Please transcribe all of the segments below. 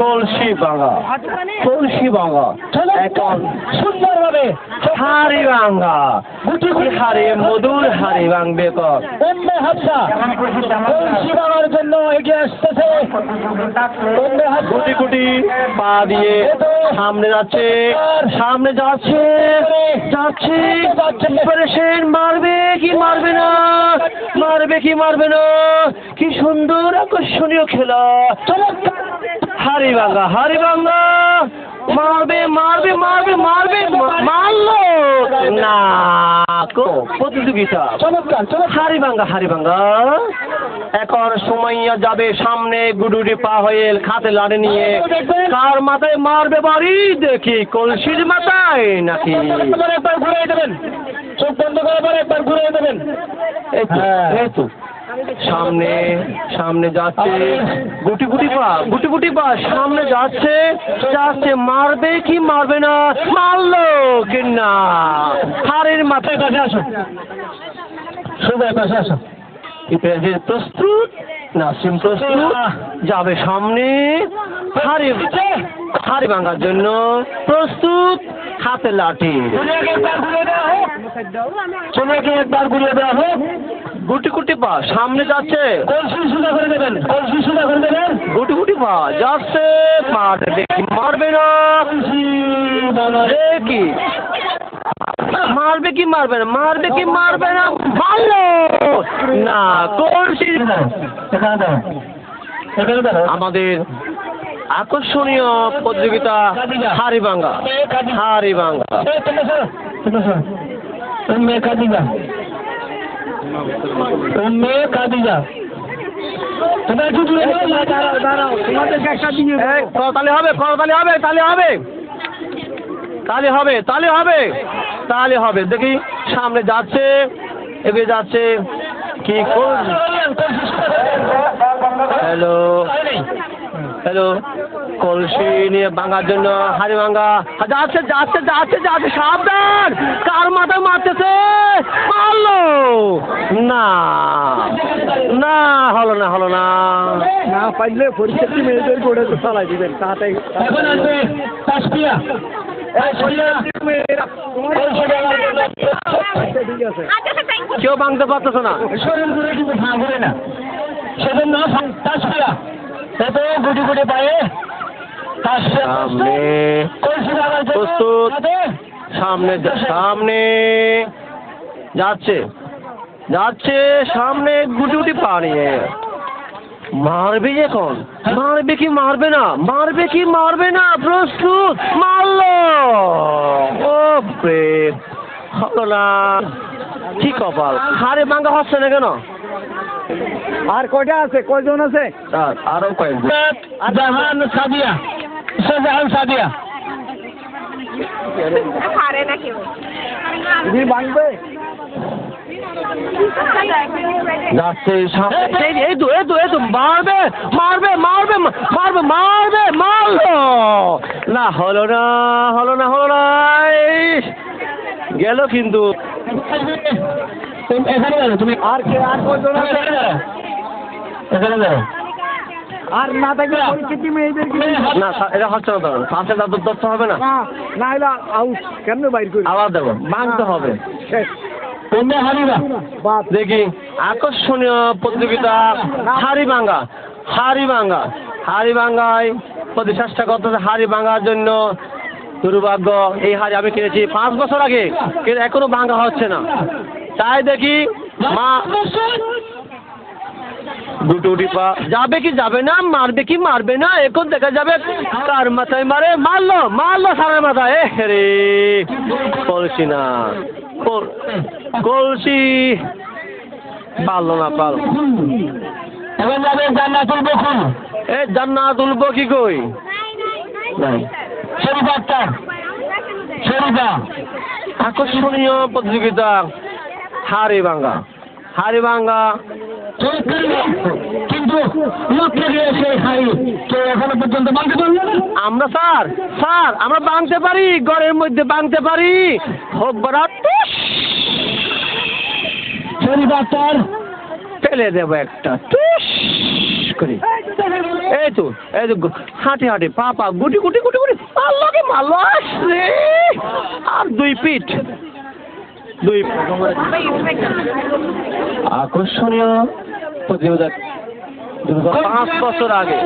কলসি ভাঙা কলসি ভাঙা এখন সুন্দরভাবে হাড়ি ভাঙা গুটি গুটি হাড়ি মধুর হাড়ি ভাঙবে কর। উম্মে কলসি বাবার জন্য এগিয়ে আসতেছে। উম্মে গুটি গুটি পা দিয়ে সামনে যাচ্ছে। সামনে যাচ্ছে। যাচ্ছে। মারবে কি মারবে না? মারবে কি মারবে না? কি সুন্দর আকর্ষণীয় খেলা। হারি ভাঙ্গা হারি ভাঙ্গা মারবে মারবে মারবে মারবে মারলো। না কো প্রতিযোগিতা চমৎকার চমৎকার। হারি ভাঙ্গা হারি ভাঙ্গা এখন সময়য়া যাবে সামনে গুডুডি পা হয়ে খাতে লাড়ে নিয়ে। কার মাথায় মারবে বাড়ি? দেখি কলসির মাথায় নাকি। একবার ঘুরে দেবেন। চোখ বন্ধ করে পরে একবার ঘুরে দেবেন। এই হ্যাঁ। এই তো। সামনে সামনে যাচ্ছে। গুটি গুটি পা, গুটি গুটি পা, সামনে যাচ্ছে যাচ্ছে, মারবে কি মারবে না? মারলো কি না হাড়ের মাথায় কাছে আসো। সোজা পাশে আসো। প্রস্তুত? নাসিম প্রস্তুত? যাবে সামনে। হাড়ি হাড়ি ভাঙার জন্য প্রস্তুত। ঘুরে দেওয়া হোক। সোনিয়াকে একবার ঘুরে দেওয়া হোক। গুটি গুটি পা সামনে যাচ্ছে। কলসি সোজা করে দেবেন কলসি সোজা করে দেবেন। গুটি গুটি পা যাচ্ছে মারবে কি মারবে না। কলসি কি? মারবে কি মারবে না? মারবে কি মারবে না? ভালো! না করছি এখানে এখানে আমাদের আকর্ষণীয় প্রতিযোগিতা তোমরা সরো। উম্মে কাদিজা হবে হবে হবে হবে। হবে হবে দেখি, সামনে যাচ্ছে, এগিয়ে যাচ্ছে, কি হ্যালো হ্যালো কলসি নিয়ে ভাঙার জন্য হাড়ি ভাঙা। যাচ্ছে যাচ্ছে যাচ্ছে যাচ্ছে সাবধান। কার মাথায় মারতেছে? মারলো। না না হলো না হলো না। না পারলে পরীক্ষার্থী মেয়েদের করে চালাই দিবেন তাড়াতাড়ি। এখন আসবে তাসপিয়া। কেউ ভাঙতে পারতেছে না। শরীর ঘুরে কিন্তু ভাঙ ঘুরে না। সেজন্য তাসপিয়া। এত গুটি গুটি পায়ে। সামনে। প্রস্তুত। সামনে সামনে। যাচ্ছে। যাচ্ছে সামনে গুটি গুটি পা নিয়ে। মারবে এখন। মারবে কি মারবে না? মারবে কি মারবে না? প্রস্তুত। মারলো। ও হলো না কি কপাল। হারে ভাঙ্গা হচ্ছে না কেন? আর কয়টা আছে? কয়জন আছে? আর কয়েকজন। জাহান সাদিয়া। সাদিয়া। ভাঙবে? যাচ্ছে এই এই তো এই তো এই তো মারবে মারবে মারবে মারবে মারবে মারলো। না হলো না হলো না হলো না গেল কিন্তু। তুমি এখানে দাঁড়ো তুমি আর কে আর আছে? এখানে আর না থাকলে পরীক্ষার্থী মেয়েদের না এটা হচ্ছে না দাদুর ধরতে হবে না? না না আউট কেমনে বাইর করি? আবার দেবো। ভাঙতে হবে। হারিবা দেখি। আকর্ষণীয় প্রতিযোগিতা হাড়ি ভাঙ্গা। হাড়ি ভাঙ্গা। হাড়ি ভাঙ্গায় প্রতি চেষ্টা করতেছে হাড়ি ভাঙার জন্য। দুর্ভাগ্য এই হাড়ি আমি কিনেছি পাঁচ বছর আগে। কিন্তু এখনও ভাঙা হচ্ছে না। তাই দেখি মা দুটো টিপা যাবে কি যাবে না মারবে কি মারবে না এখন দেখা যাবে কার মাথায় মারে মারলো মারলো সারের মাথায়। এ রে কলসি না কল- কলসি। পারল না পারল এখন যাবে জান্নাতুল বকুল। এ জান্নাত তুলবো কি কই শরীফ আক্তার। শরীফা। আকর্ষণীয় প্রতিযোগিতা হাড়ি ভাঙ্গা হাড়ি ভাঙ্গা। কিন্তু এখনও পর্যন্ত পারল আমরা স্যার স্যার আমরা বাঁধতে পারি ঘরের মধ্যে বাঁধতে পারি। বরাত। ফেলে দেবো একটা। করে। এই তো এই তো হাঁটে হাঁটে পা পা গুটি গুটি গুটি গুটি। আল্লাহকে ভালো আসছে আর দুই পিঠ। আকর্ষণীয় প্রতিযোগিতা পাঁচ বছর আগে।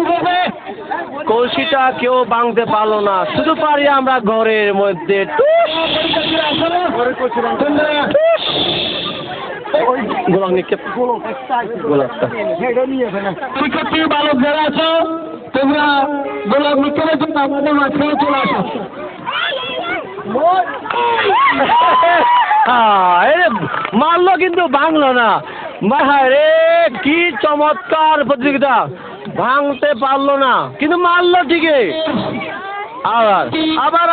কলসিটা কেউ ভাঙতে পারল না। শুধু পারি আমরা ঘরের মধ্যে। বালক তোমরা গোলাপ নিক্ষেপের জন্য আমাদের চলে আসো মারলো কিন্তু ভাঙলো না রে কি চমৎকার প্রতিযোগিতা ভাঙতে পারল না কিন্তু মারলো ঠিকই আবার আবার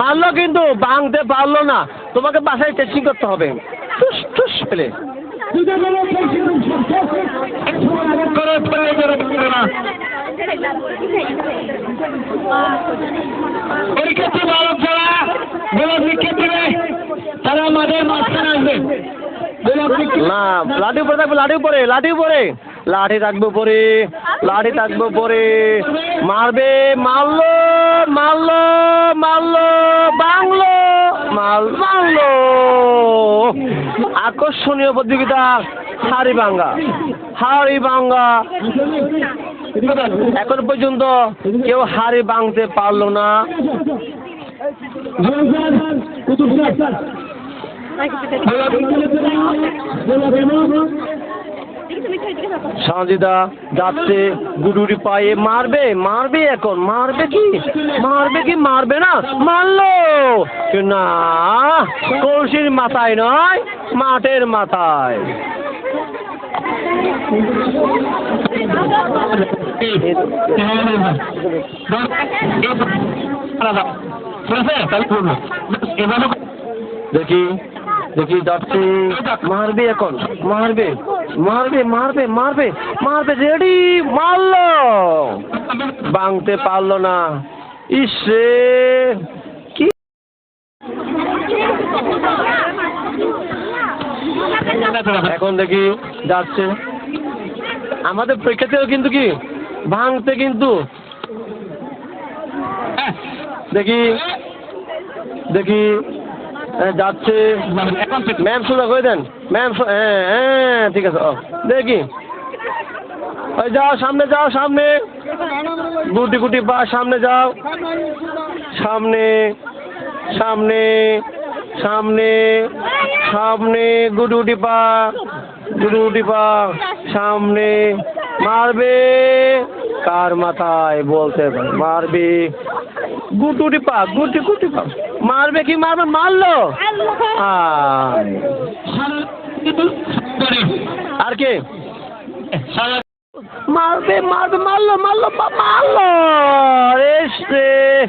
মারলো কিন্তু ভাঙতে পারল না তোমাকে বাসায় টেস্টিং করতে হবে টুস পরীক্ষার্থী বালক যারা গোলাপ নিক্ষেপ তারা মাঝখানে আসবে। গোলাপ নিক্ষেপ না, লাঠি উপরে থাকবে, লাঠি উপরে লাঠি উপরে। লাঠি থাকবে উপরে, লাঠি থাকবে উপরে। মারবে, মারলো মারলো মারলো বাংলো মাল বাংলো আকর্ষণীয় প্রতিযোগিতা। হাড়ি ভাঙ্গা এখন পর্যন্ত কেউ হাড়ি ভাঙতে পারল না। সঞ্জিদা যাচ্ছে গুডুরি পায়ে। মারবে মারবে এখন। মারবে কি? মারবে কি? মারবে না। মারলো। না, কলসির মাথায় নয়, মাঠের মাথায়। দেখি দেখি, যাচ্ছে। মারবে এখন, মারবে মারবে মারবে মারবে মারবে রেডি মারলো। ভাঙতে পারল না। ইসে কি? এখন দেখি, যাচ্ছে। আমাদের পরীক্ষাতেও কিন্তু কি ভাঙতে কিন্তু। দেখি দেখি যাচ্ছে। ম্যাম শুরু করে দেন? ম্যাম হ্যাঁ হ্যাঁ ঠিক আছে দেখি। ওই যাও সামনে যাও সামনে। গুটি গুটি পা সামনে যাও। সামনে সামনে সামনে সামনে গুটি গুটি পা গুটি গুটি পা। সামনে মারবে। কার মাথায় বলতে মারবে? গুটুটি পা, গুটি গুটি পা। মারবে কি মারবে? মারলো। আর কে? মারবে মারবে, মারলো মারলো মারলো। রে